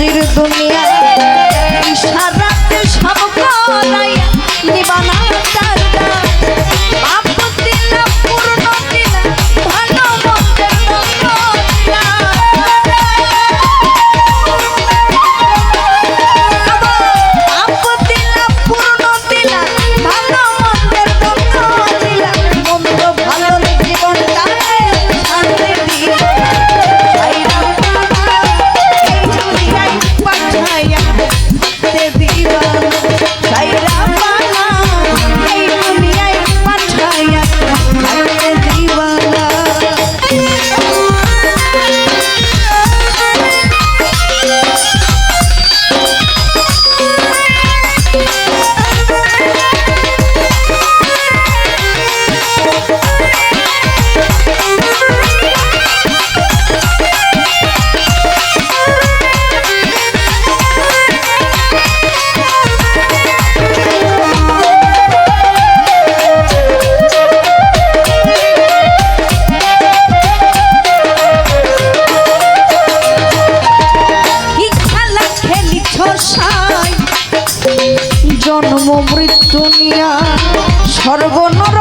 হাসির দুনিয়া সারাতে সব করাই জন্ম মৃত্যু নিয়া সর্বনর